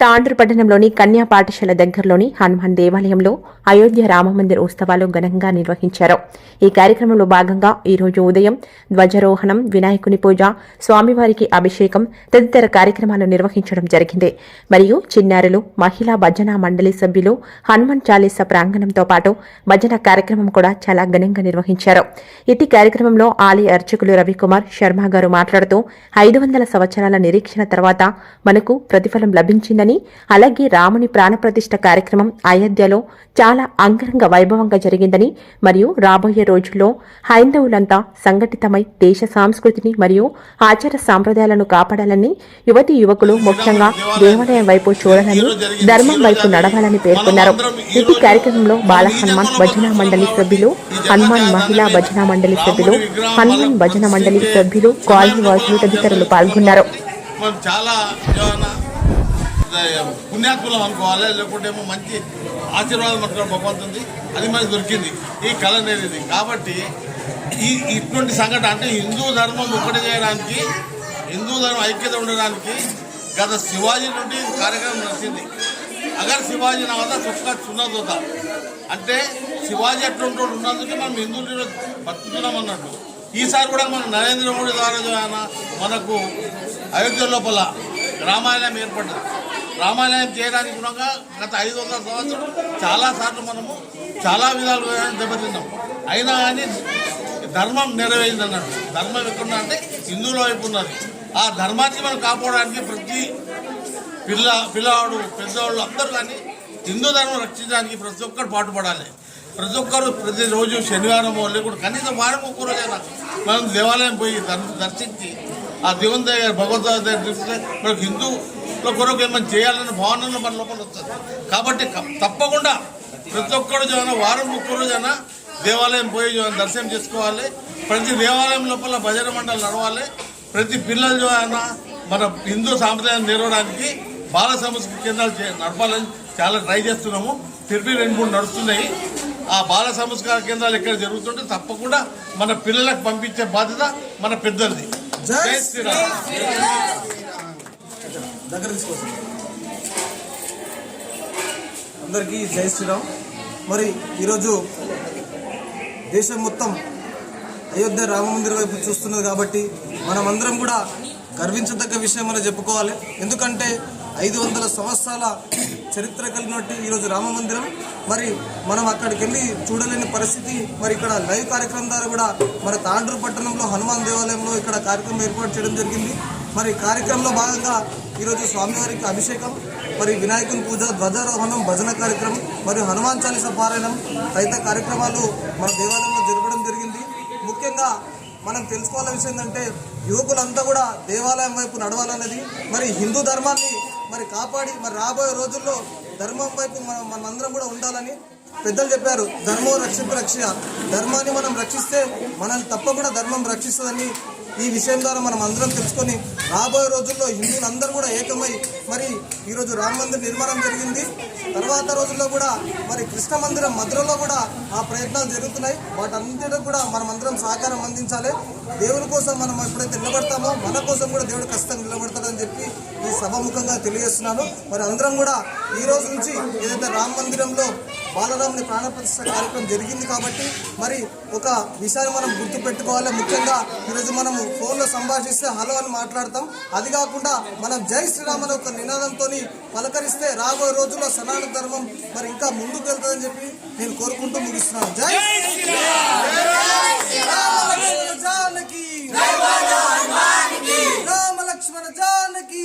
తాండ్రపట్టణంలోని కన్యా పాఠశాల దగ్గరలోని హనుమాన్ దేవాలయంలో అయోధ్య రామమందిర్ ఉత్సవాలు ఘనంగా నిర్వహించారు. ఈ కార్యక్రమంలో భాగంగా ఈ రోజు ఉదయం ధ్వజారోహణం వినాయకుని పూజ స్వామివారికి అభిషేకం తదితర కార్యక్రమాలు నిర్వహించడం జరిగింది. మరియు చిన్నారులు మహిళా భజన మండలి సభ్యులు హనుమాన్ చాలీసా ప్రాంగణంతో పాటు భజన కార్యక్రమం కూడా చాలా ఘనంగా నిర్వహించారు. ఇటీ కార్యక్రమంలో ఆలయ అర్చకులు రవికుమార్ శర్మ గారు మాట్లాడుతూ ఐదు వందల సంవత్సరాల నిరీక్షణ తర్వాత మనకు ప్రతిఫలం లభించిందని అలాగే రాముని ప్రాణప్రతిష్ఠ కార్యక్రమం అయోధ్యలో చాలా అంగరంగ వైభవంగా జరిగిందని మరియు రాబోయే రోజుల్లో హైందవులంతా సంఘటితమై దేశ సంస్కృతిని మరియు ఆచార సాంప్రదాయాలను కాపాడాలని యువతి యువకులు ముఖ్యంగా దేవాలయం వైపు చూడాలని ధర్మం వైపు నడవాలని పేర్కొన్నారు. ఇటీ కార్యక్రమంలో బాల హనుమాన్ భజన మండలి సభ్యులు హనుమాన్ మహిళా భజన మండలి సభ్యులు హనుమాన్ భజన మండలి సభ్యులు కాలనీ వాసులు తదితరులు పాల్గొన్నారు. చాలా పుణ్యాత్ములం అనుకోవాలి లేకుంటే ఏమో మంచి ఆశీర్వాదం మనకు భగవంతుంది. అది మనకి దొరికింది. ఈ కళ అనేది. కాబట్టి ఈ ఇటువంటి సంఘటన అంటే హిందూ ధర్మం ఒకటి చేయడానికి హిందూ ధర్మం ఐక్యత ఉండడానికి గత శివాజీ నుండి కార్యక్రమం నడిచింది. అగర్ శివాజీ నా వద్ద సుఖ చున్నదోత అంటే శివాజీ అటువంటి ఉన్నందుకే మనం హిందువులు బతుకుతున్నాం అన్నట్టు. ఈసారి కూడా మన నరేంద్ర మోడీ ద్వారా ఆయన మనకు అయోధ్య లోపల రామాలయం ఏర్పడ్డది. రామాలయం చేయడానికి కూడా గత ఐదు వందల సంవత్సరం చాలాసార్లు మనము చాలా విధాలుగా దెబ్బతిన్నాం. అయినా కానీ ధర్మం నెరవేరింది అన్నాడు ధర్మం ఎక్కడున్నా అంటే హిందువుల వైపు ఉన్నది. ఆ ధర్మాన్ని మనం కాపాడడానికి ప్రతి పిల్ల పిల్లవాడు పెద్దవాళ్ళు అందరూ కానీ హిందూ ధర్మం రక్షించడానికి ప్రతి ఒక్కరు పాటుపడాలి. ప్రతి ఒక్కరు ప్రతిరోజు శనివారం లేకుండా కనీసం వారం ఒక్కరోజైనా మనం దేవాలయం పోయి దర్శించి ఆ దేవుని దగ్గర భగవంతుడి దగ్గర చూస్తే మనకు హిందూ కొరకు ఏమైనా చేయాలన్న భావన మన లోపల వస్తుంది కాబట్టి తప్పకుండా ప్రతి ఒక్కరు జన వారం ఒక్క రోజైనా దేవాలయం పోయి దర్శనం చేసుకోవాలి. ప్రతి దేవాలయం లోపల భజన మండలి నడవాలి. ప్రతి పిల్లలు జన మన హిందూ సాంప్రదాయం నెరవడానికి బాల సంస్కృతి కేంద్రాలు చే- నడపాలని చాలా ట్రై చేస్తున్నాము. తిరిగి రెండు మూడు నడుస్తున్నాయి. ఆ బాల సంస్కార కేంద్రాలు ఎక్కడ జరుగుతుంటే తప్పకుండా మన పిల్లలకు పంపించే బాధ్యత మన పెద్దలది. జై శ్రీరామ్. దగ్గర తీసుకోవచ్చు. అందరికీ జై శ్రీరామ్. మరి ఈరోజు దేశం మొత్తం అయోధ్య రామ మందిర్ వైపు చూస్తున్నది కాబట్టి మనమందరం కూడా గర్వించదగ్గ విషయం అని చెప్పుకోవాలి. ఎందుకంటే ఐదు వందల సంవత్సరాల చరిత్ర కలిగినట్టు ఈరోజు రామ మందిరం. మరి మనం అక్కడికి వెళ్ళి చూడలేని పరిస్థితి. మరి ఇక్కడ లైవ్ కార్యక్రమం ద్వారా కూడా మన తాండ్రు పట్టణంలో హనుమాన్ దేవాలయంలో ఇక్కడ కార్యక్రమం ఏర్పాటు చేయడం జరిగింది. మరి కార్యక్రమంలో భాగంగా ఈరోజు స్వామివారికి అభిషేకం మరి వినాయకుని పూజ ధ్వజారోహణం భజన కార్యక్రమం మరియు హనుమాన్ చాలీస పారాయణం తదితర కార్యక్రమాలు మన దేవాలయంలో జరపడం జరిగింది. ముఖ్యంగా మనం తెలుసుకోవాల విషయం ఏంటంటే యువకులంతా కూడా దేవాలయం వైపు నడవాలన్నది. మరి హిందూ ధర్మాన్ని మరి కాపాడి మరి రాబోయే రోజుల్లో ధర్మం వైపు మనం మనందరం కూడా ఉండాలని పెద్దలు చెప్పారు. ధర్మం రక్షింపు రక్ష ధర్మాన్ని మనం రక్షిస్తే మనల్ని తప్పకుండా ధర్మం రక్షిస్తుందని ఈ విషయం ద్వారా మనం అందరం తెలుసుకొని రాబోయే రోజుల్లో హిందువులందరూ కూడా ఏకమై మరి ఈరోజు రామ మందిర్ నిర్మాణం జరిగింది. తర్వాత రోజుల్లో కూడా మరి కృష్ణ మందిరం మధురలో కూడా ఆ ప్రయత్నాలు జరుగుతున్నాయి. వాటన్నిటిలో కూడా మనం అందరం సహకారం అందించాలి. దేవుని కోసం మనం ఎప్పుడైతే నిలబడతామో మన కోసం కూడా దేవుడు ఖచ్చితంగా నిలబడతాడని చెప్పి ఈ సభముఖంగా తెలియజేస్తున్నాను. మరి అందరం కూడా ఈ రోజు నుంచి ఏదైతే రామ మందిరంలో బాలరాముని ప్రాణప్రతిష్ఠ కార్యక్రమం జరిగింది కాబట్టి మరి ఒక విషయాన్ని మనం గుర్తు పెట్టుకోవాలి ముఖ్యంగా ఈరోజు మనము ఫోన్లో సంభాషిస్తే హలో అని మాట్లాడతాం. అది కాకుండా మనం జై శ్రీరామ్ అనే ఒక నినాదంతో పలకరిస్తే రాబోయే రోజుల్లో సనాతన ధర్మం మరి ఇంకా ముందుకు వెళ్తుందని చెప్పి నేను కోరుకుంటూ ముగిస్తున్నాను. జై జానకి! రామ లక్ష్మణ జానకి!